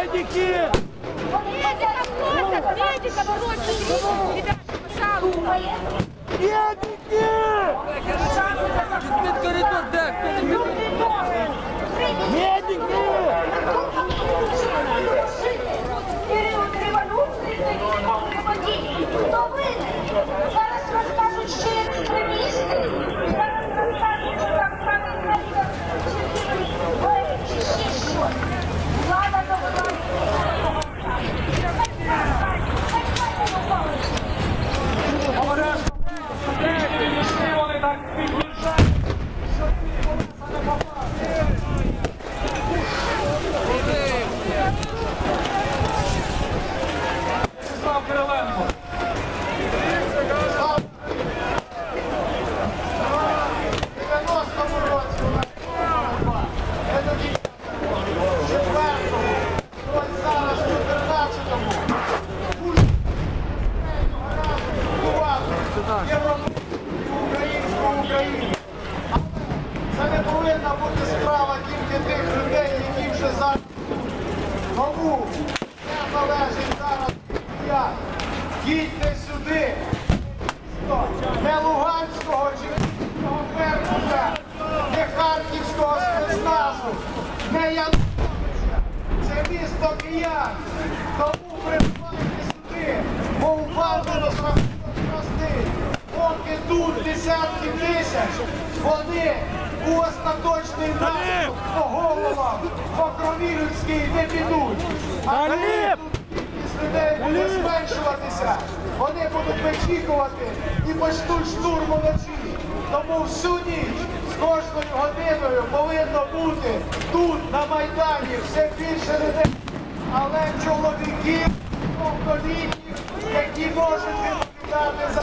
Медики! Медики, просят, Медики! Медики! Медики! Повинна бути справа тільки тих людей, які вже зараз. Тому не залежить зараз я. Їдьте сюди. Не Луганського чи Беркута, не Харківського спецназу, не Януковича. Це місто киян. Тому прибувайте сюди, бо у Балтину прости. Поки тут десятки тисяч, вони у остаточний наступ по головам, по крові людській не підуть. А кількість людей буде зменшуватися. Вони будуть вичікувати і почнуть штурм вночі. Тому всю ніч з кожною годиною повинно бути тут, на Майдані, все більше людей, але чоловіків, повнолітніх, які можуть відповідати за.